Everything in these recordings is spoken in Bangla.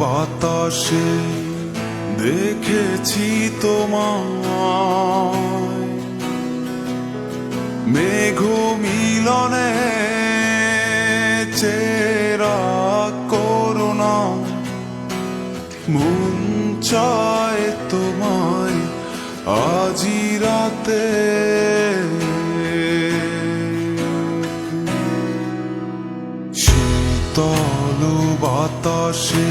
বাতাসে দেখেছি তোমায়। মেঘ মিলনে চেরা করুণা মন চায় তোমায় আজি রাতে। শীতল বাতাসে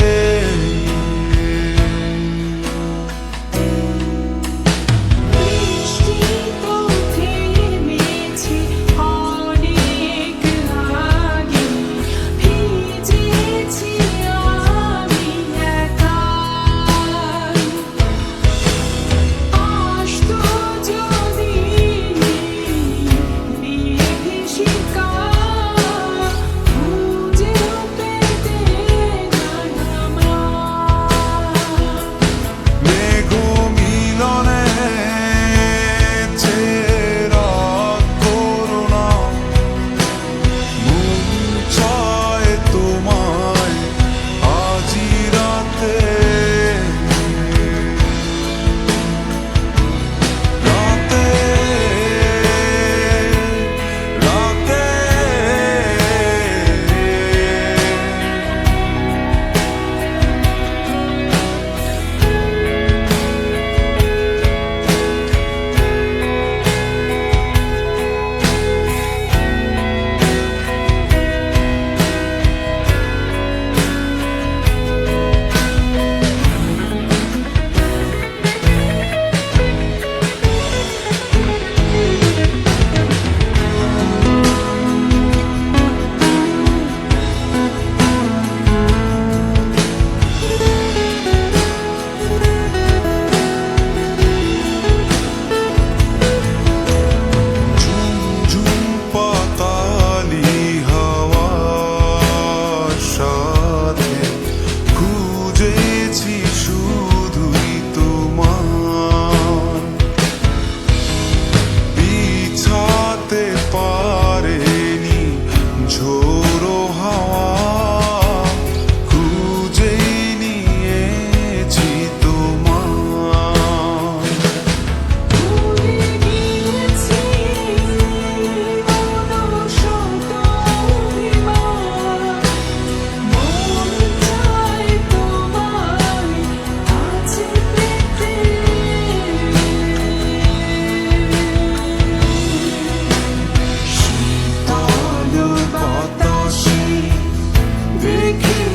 Oh.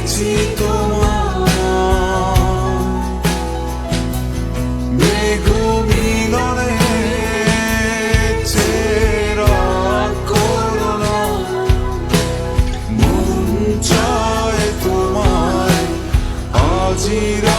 দেখেছি তোমার মেঘ মিলনে মন চায় তোমায় আজিরা